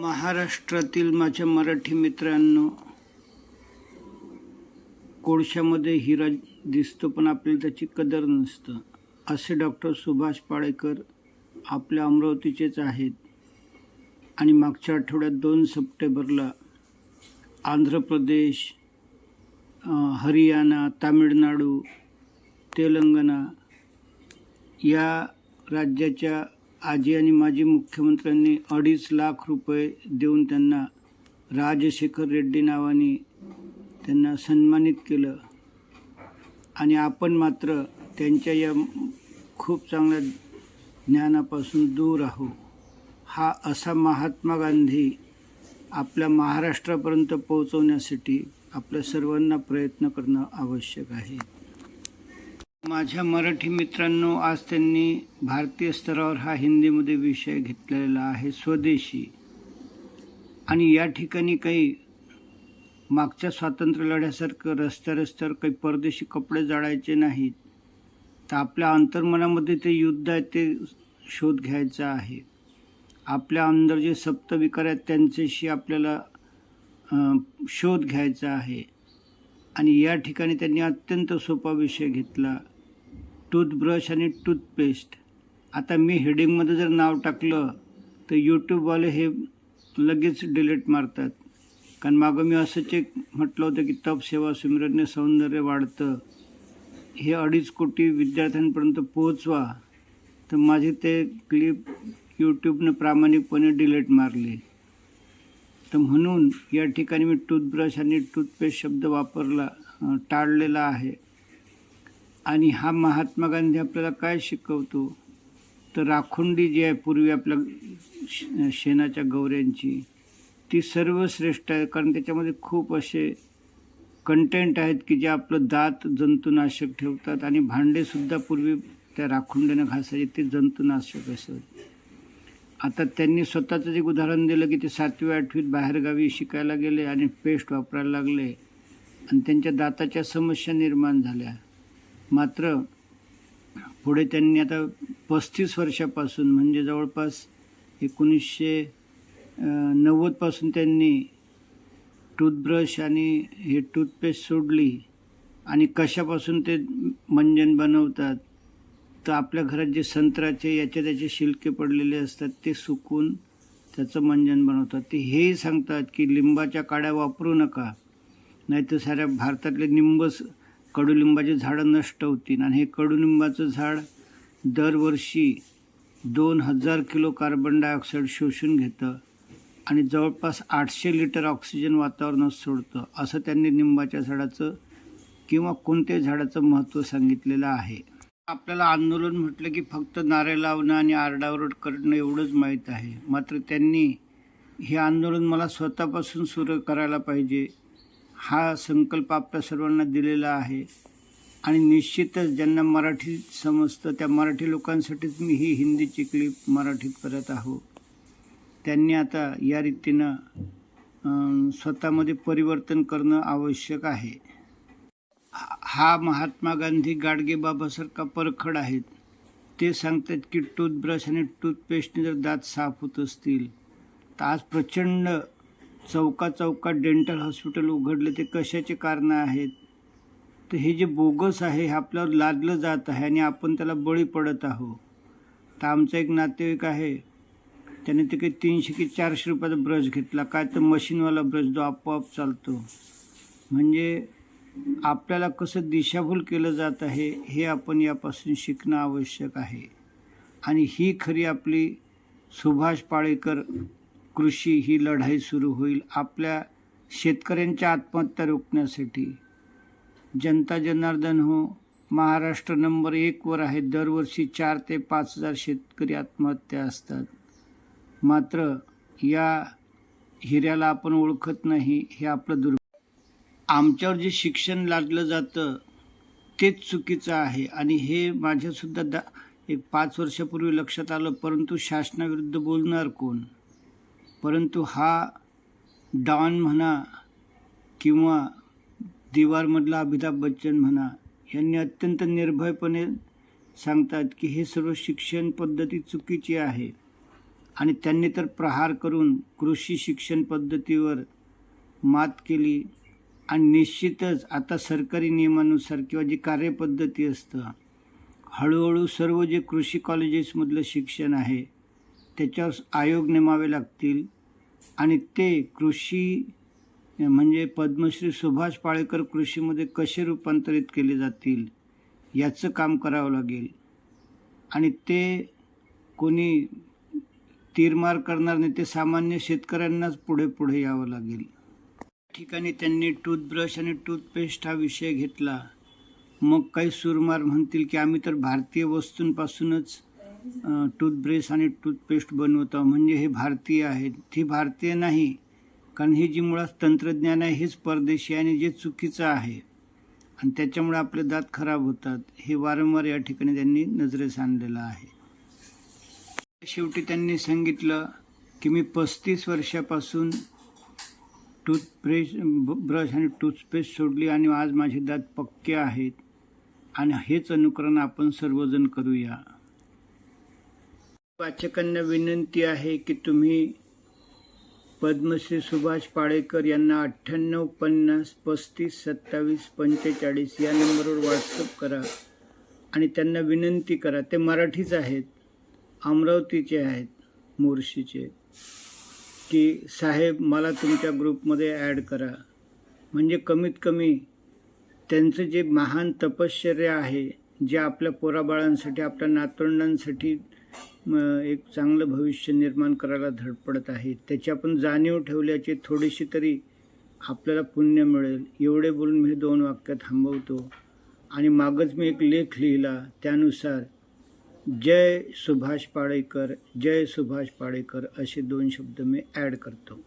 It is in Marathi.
महाराष्ट्रातील माझ्या मराठी मित्रांनो कोळशामध्ये हिरा दिसतो पण आपल्याला त्याची कदर नसतं. असे डॉक्टर सुभाष पाळेकर आपल्या अमरावतीचेच आहेत. आणि मागच्या आठवड्यात दोन सप्टेंबरला आंध्र प्रदेश हरियाणा तामिळनाडू तेलंगणा या राज्याच्या आजी आणि माजी मुख्यमंत्र्यांनी अडीच लाख रुपये देऊन त्यांना राजशेखर रेड्डी नावाने त्यांना सन्मानित केलं. आणि आपण मात्र त्यांच्या या खूप चांगल्या ज्ञानापासून दूर आहो. हा असा महात्मा गांधी आपल्या महाराष्ट्रापर्यंत पोहोचवण्यासाठी आपल्या सर्वांना प्रयत्न करणं आवश्यक आहे. माझ्या मराठी मित्रांनो आज त्यांनी भारतीय स्तरावर हा हिंदीमध्ये विषय घेतलेला आहे स्वदेशी. आणि या ठिकाणी काही मागच्या स्वातंत्र्य लढ्यासारखं रस्त्या रस्त्यावर काही परदेशी कपडे जाळायचे नाहीत तर आपल्या अंतर्मनामध्ये ते युद्ध आहे ते शोध घ्यायचा आहे. आपल्या अंदर जे सप्तविकार आहेत त्यांच्याशी आपल्याला शोध घ्यायचा आहे. आणि या ठिकाणी त्यांनी अत्यंत सोपा विषय घेतला. टूथब्रश आणि टूथपेस्ट. आता मी हेडिंगमध्ये जर नाव टाकलं तर यूट्यूबवाले हे लगेच डिलीट मारतात. कारण मागं मी असंच एक म्हटलं होतं की तप सेवा सुमिरने सौंदर्य वाढतं. हे अडीच कोटी विद्यार्थ्यांपर्यंत पोहोचवा. तर माझे ते क्लिप यूट्यूबनं प्रामाणिकपणे डिलीट मारले. तर म्हणून या ठिकाणी मी टूथब्रश आणि टूथपेस्ट शब्द वापरला टाळलेला आहे. आणि हा महात्मा गांधी आपल्याला काय शिकवतो? तर राखुंडी जी आहे पूर्वी आपल्या श- शेणाच्या गौऱ्यांची ती सर्वश्रेष्ठ आहे. कारण त्याच्यामध्ये खूप असे कंटेंट आहेत की जे आपलं दात जंतुनाशक ठेवतात आणि भांडेसुद्धा पूर्वी त्या राखुंडीनं घासायचे ते जंतुनाशक असत. आता त्यांनी स्वतःचं एक उदाहरण दिलं की ते सातवी आठवीत बाहेरगावी शिकायला गेले आणि पेस्ट वापरायला लागले. आणि त्यांच्या दाताच्या समस्या निर्माण झाल्या. मात्र पुढे त्यांनी आता पस्तीस वर्षापासून म्हणजे जवळपास एकोणीसशे नव्वदपासून त्यांनी टूथब्रश आणि हे टूथपेस्ट सोडली आणि कशापासून ते मंजन बनवतात तर आपल्या घरात जे संत्र्याचे याचे त्याचे शिल्के पडलेले असतात ते सुकून त्याचं मंजन बनवतात. ते हेही सांगतात की लिंबाच्या काड्या वापरू नका नाहीतर साऱ्या भारतातले निंबस कडुलिंबाचे झाडं नष्ट होतील. आणि हे कडुलिंबाचं झाड दरवर्षी दोन हजार किलो कार्बन डायऑक्साईड शोषून घेतं आणि जवळपास आठशे लिटर ऑक्सिजन वातावरणात सोडतं. असं त्यांनी निंबाच्या झाडाचं किंवा कोणत्याही झाडाचं महत्त्व सांगितलेलं आहे. आपल्याला आंदोलन म्हटलं की फक्त नारे लावणं आणि आरडाओरड करणं एवढंच माहीत आहे. मात्र त्यांनी हे आंदोलन मला स्वतःपासून सुरू करायला पाहिजे. हा संकल्प आपल्या सर्वांना दिलेला आहे. आणि निश्चितच ज्यांना मराठी समजतं त्या मराठी लोकांसाठीच मी ही हिंदीची क्लिप मराठीत करत आहो त्यांनी आता या रीतीनं स्वतःमध्ये परिवर्तन करणं आवश्यक आहे. हा- हा महात्मा गांधी गाडगे बाबासारखा परखड आहेत. ते सांगतात की टूथब्रश आणि टूथपेस्टने जर दात साफ होत असतील तर आज प्रचंड चौका चौकात डेंटल हॉस्पिटल उघडले ते कशाचे कारणं आहेत? तर हे जे बोगस आहे हे आपल्यावर लादलं जात आहे आणि आपण त्याला बळी पडत आहोत. तर आमचा एक नातेवाईक आहे त्याने ते काही तीनशे की चारशे रुपयाचा ब्रश घेतला. काय तर मशीनवाला ब्रश जो आपोआप चालतो. म्हणजे आपल्याला कसं दिशाभूल केलं जात आहे हे आपण यापासून शिकणं आवश्यक आहे. आणि ही खरी आपली सुभाष पाळेकर कृषी ही लढाई सुरू होईल आपल्या शेतकऱ्यांच्या आत्महत्या रोखण्यासाठी. जनता जनार्दन हो महाराष्ट्र नंबर एकवर आहे. दरवर्षी चार ते पाच हजार शेतकरी आत्महत्या असतात. मात्र या हिऱ्याला आपण ओळखत नाही हे आपलं दुर् आमच्यावर जे शिक्षण लादलं जातं तेच चुकीचं आहे. आणि हे माझ्यासुद्धा दा एक पाच वर्षापूर्वी लक्षात आलं परंतु शासनाविरुद्ध बोलणार कोण? परंतु हा डॉन म्हणा किंवा दिवारमधला अमिताभ बच्चन म्हणा यांनी अत्यंत निर्भयपणे सांगतात की हे सर्व शिक्षण पद्धती चुकीची आहे आणि त्यांनी तर प्रहार करून कृषी शिक्षण पद्धतीवर मात केली आणि निश्चितच आता सरकारी नियमानुसार किंवा जी कार्यपद्धती असतं हळूहळू सर्व जे कृषी कॉलेजेसमधलं शिक्षण आहे त्याच्यावर आयोग नेमावे लागतील. आणि ते कृषी म्हणजे पद्मश्री सुभाष पाळेकर कृषीमध्ये कसे रूपांतरित केले जातील याचं काम करावं लागेल. आणि ते कोणी तीरमार करणार नाही ते सामान्य शेतकऱ्यांनाच पुढे पुढे यावं लागेल. ठिकाणी त्यांनी टूथब्रश आणि टूथपेस्ट हा विषय घेतला. मग काही सुरमार म्हणतील की आम्ही तर भारतीय वस्तूंपासूनच टूथब्रश आणि टूथपेस्ट बनवतो म्हणजे हे भारतीय आहेत. ही भारतीय नाही कारण हे जी मुळात तंत्रज्ञान आहे हेच परदेशी आणि जे चुकीचं आहे. आणि त्याच्यामुळे आपले दात खराब होतात. हे वारंवार या ठिकाणी त्यांनी नजरेस आणलेलं आहे. शेवटी त्यांनी सांगितलं की मी पस्तीस वर्षापासून टूथब्रश ब्रश आणि टूथपेस्ट सोडली आणि आज माझे दात पक्के आहेत. आणि हेच अनुकरण आपण सर्वजण करूया. वाचकांना विनंती आहे की तुम्ही पद्मश्री सुभाष पाळेकर यांना अठ्ठ्याण्णव पन्नास पस्तीस सत्तावीस पंचेचाळीस या नंबरवर व्हॉट्सअप करा आणि त्यांना विनंती करा. ते मराठीच आहेत अमरावतीचे आहेत मोर्शीचे. की साहेब मला तुमच्या ग्रुपमध्ये ॲड करा. म्हणजे कमीत कमी त्यांचं जे महान तपश्चर्या आहे जे आपल्या पोराबाळांसाठी आपल्या नातवंडांसाठी एक चांगलं भविष्य निर्माण करायला धडपडत आहे. त्याची आपण जाणीव ठेवल्याची थोडीशी तरी आपल्याला पुण्य मिळेल. एवढे बोलून मी दोन वाक्य थांबवतो. आणि मागच मी एक लेख लिहिला. त्यानुसार जय सुभाष पाळेकर जय सुभाष पाळेकर असे दोन शब्द मी ॲड करतो.